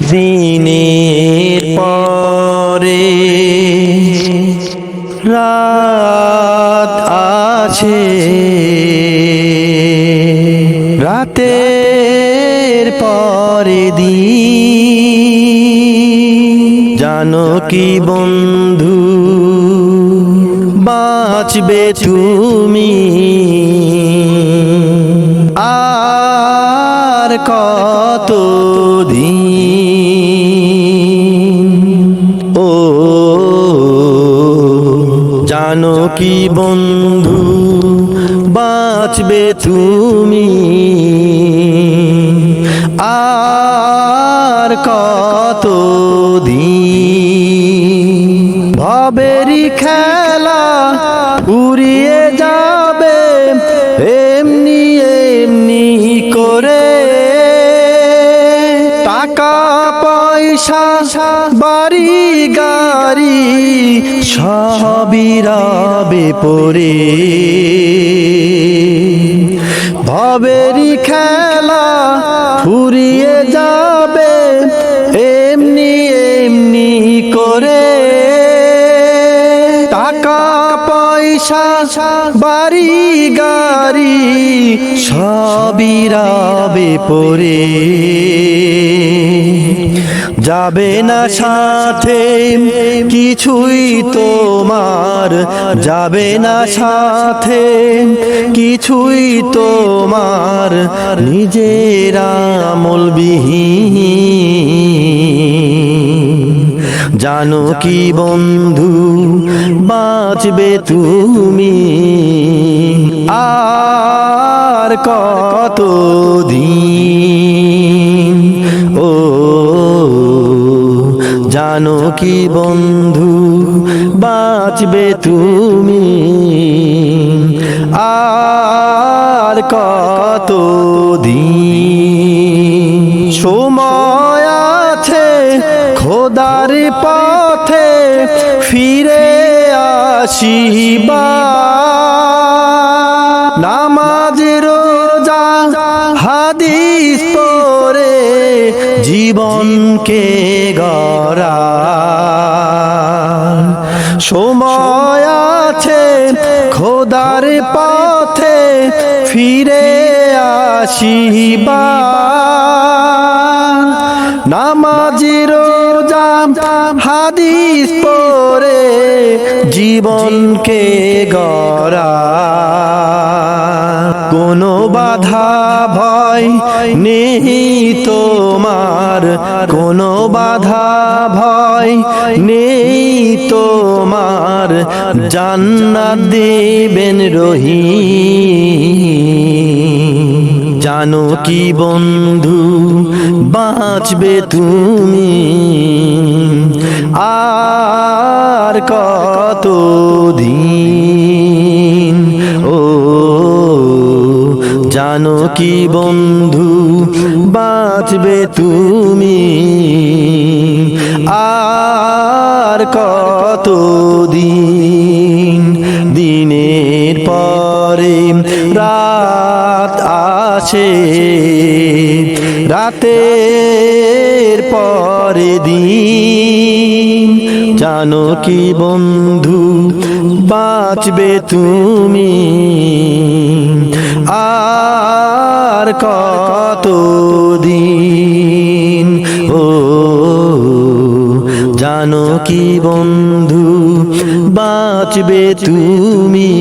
দিনের পরে রাত আছে রাতের পরে দিন। জানো কি বন্ধু? বাঁচবে তুমি। কি বন্ধু, বাঁচবে তুমি? আর কত ভবেরি খেলা উড়িয়ে যাবে, এমনি এমনি করে। টাকা, পয়সা, বাড়ি সবই পরে ভবেরি খেলা ফুরিয়ে যাবে, এমনি এমনি করে। টাকা, পয়সা, বাড়ি, গাড়ি সবই রবে পরে যাবে না সাথে কিছুই তোমার। যাবে না সাথে কিছুই তোমার। নিজের আমলবিহীন। জানো কি বন্ধু? বাঁচবে তুমি। আর কত দিন জানো কি বন্ধু, বাঁচবে তুমি। আর কত দিন সময় আছে খোদার পথে ফিরে আসিবা। নামাজ রোজা হাদিস পরে জীবনকে গড়া সময় আছে খোদার পথে ফিরে আসিবা নামাজি, রোজা, হাদিস পরে জীবনকে গড়া কোনো বাধা ভয় নেই তোমার, কোনো বাধা ভয় নেই তোমার। জান্নাত দেবেন রহি জানো কি বন্ধু, বাঁচবে তুমি। আর জানো কি বন্ধু, বাঁচবে তুমি? আর কত দিন দিনের পরে রাত আসে, রাতের পরে দিন। জানো কি বন্ধু, বাঁচবে তুমি? জানো কি বন্ধু? বাঁচবে তুমি।